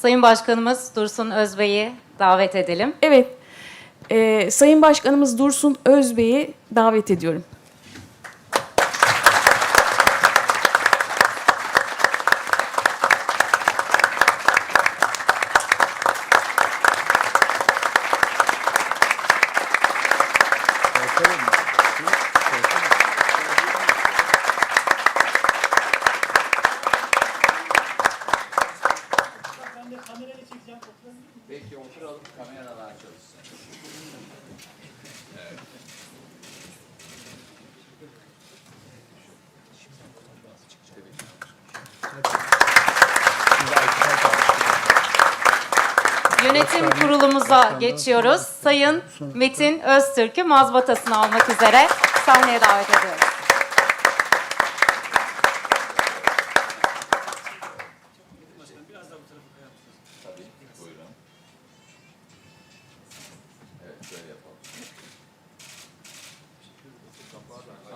Sayın Başkanımız Dursun Özbey'i davet edelim. Evet, e, Sayın Başkanımız Dursun Özbey'i davet ediyorum. Peki oturalım kameralar çalışsın. Yönetim kurulumuza geçiyoruz. Sayın Metin Öztürk'ü mazbatasını almak üzere sahneye davet ediyoruz.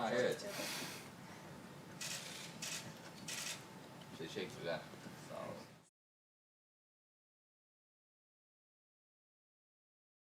Ha evet. Teşekkürler.